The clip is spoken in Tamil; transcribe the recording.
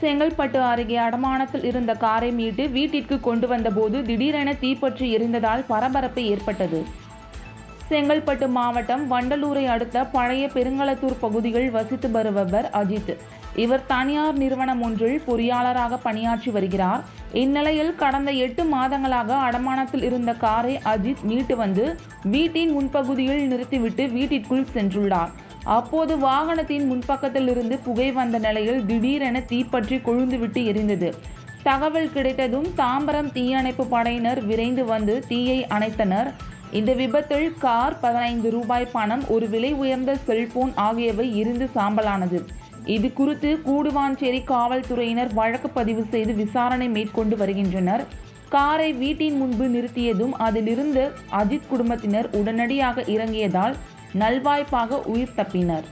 செங்கல்பட்டு அருகே அடமானத்தில் இருந்த காரை மீட்டு வீட்டிற்கு கொண்டு வந்தபோது திடீரென தீப்பற்றி எரிந்ததால் பரபரப்பு ஏற்பட்டது. செங்கல்பட்டு மாவட்டம் வண்டலூரை அடுத்த பழைய பெருங்களத்தூர் பகுதியில் வசித்து வருபவர் அஜித். இவர் தனியார் நிறுவனம் ஒன்றில் பொறியாளராக பணியாற்றி வருகிறார். இந்நிலையில் கடந்த எட்டு மாதங்களாக அடமானத்தில் இருந்த காரை அஜித் மீட்டு வந்து வீட்டின் முன்பகுதியில் நிறுத்திவிட்டு வீட்டிற்குள் சென்றுள்ளார். அப்போது வாகனத்தின் முன்பக்கத்தில் இருந்து புகை வந்த நிலையில் திடீரென தீப்பற்றி கொழுந்துவிட்டு எரிந்தது. தகவல் கிடைத்ததும் தாம்பரம் தீயணைப்பு படையினர் விரைந்து வந்து தீயை அணைத்தனர். இந்த விபத்தில் கார் பதினைந்து ரூபாய் பணம் ஒரு விலை உயர்ந்த செல்போன் ஆகியவை இருந்து சாம்பலானது. இது குறித்து கூடுவாஞ்சேரி காவல்துறையினர் வழக்கு பதிவு செய்து விசாரணை மேற்கொண்டு வருகின்றனர். காரை வீட்டின் முன்பு நிறுத்தியதும் அதிலிருந்து அஜித் குடும்பத்தினர் உடனடியாக இறங்கியதால் நல்வாய்ப்பாக உயிர் தப்பினர்.